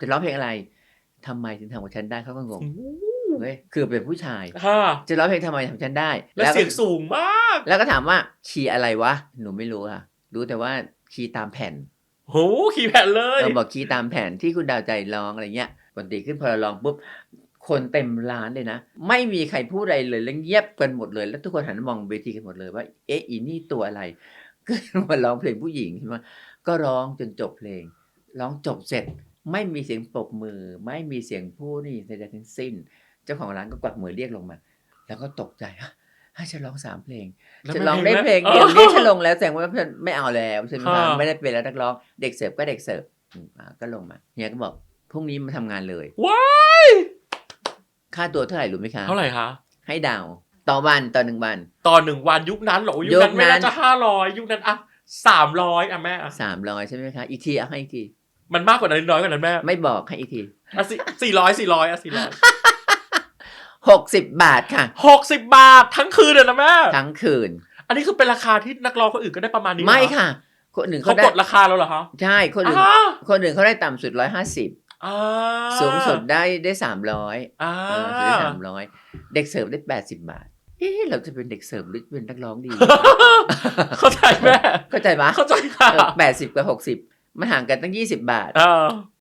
จะร้องเพลงอะไรทำไมถึงทำกับฉันได้เขาก็งงเฮ้ยคือเป็นผู้ชายฮ่าจะร้องเพลงทำไมทำกับฉันได้ และเสียงสูงมาก แล้วก็ถามว่าคีย์อะไรวะหนูไม่รู้ค่ะ รู้แต่ว่าคีย์ตามแผ่นโหขี่แผ่นเลยเราบอกคีย์ตามแผ่นที่คุณดาวใจร้องอะไรเงี้ยดนตรีขึ้นพอเราร้องปุ๊บคนเต็มร้านเลยนะ ไม่มีใครพูดอะไรเลยแล้วเงียบกันหมดเลย แล้วทุกคนหันมามองเวทีกันหมดเลยว่า เอ๊ะอีนี่ตัวอะไรก็มาร้องเพลงผู้หญิงใช่ไหมก็ร้องจนจบเพลง ร้องจบเสร็จ ไม่มีเสียงปรบมือ ไม่มีเสียงพูดนี่ใดๆทั้งสิ้น เจ้าของร้านก็กวักมือเรียกลงมา แล้วก็ตกใจฮะให้ฉันร้องสามเพลงแล้วจะไม่ร้องได้เพลงออเดียวนี้ฉันลงแล้วแสดงว่าเพื่อนไม่เอาแล้วใช่ไหมค่ะคะไม่ได้เป็นแล้วนักร้อง เด็กเสิร์ฟก็เด็กเสิร์ฟอืมอ่าก็ลงมาเฮียก็บอกพรุ่งนี้มาทำงานเลยว้ายค่าตัวเท่าไหร่รู้ไหมคะเท่าไหร่คะให้ดาวต่อวันต่อหนึ่งวันตอนหนึ่งวันยุคนั้นเหรอยุคนั้นยุคนั้นไม่น่าจะห้าร้อยยุคนั้นอะสามร้อยอะแม่อะสามร้อยใช่ไหมคะอีกทีเอาให้อีกที มันมากกว่านั้นน้อยกว่านั้นแม่ไม่บอกให้อีกทีอะสี่ร้อยสี่ร้อยอะสี่ร้อยหกสิบบาทค่ะหกสิบบาททั้งคืนเลยนะแม่ทั้งคืน อันนี้คือเป็นราคาที่นักร้องคนอื่นก็ได้ประมาณนี้เหรอไม่ค่ะ คนหนึ่งเขาเขาได้กดราคาแล้วเหรอคะใช่คนหนึ่งอ่าคนหนึ่งเขาได้ต่ำสุดร้อยห้าสิบอ่าสูงสุดได้ได้สามร้อยอ่าเออซื้อสามร้อยเด็กเสิร์ฟได้แปดสิบบาทเอ๊ะเราจะเป็นเด็กเสิร์ฟหรือเป็นนักร้องดี เข้าใจแม่เข้าใจปะเข้าใจค่ะแปดสิบกับหกสิบ มันห่างกันตั้งยี่สิบบาทเ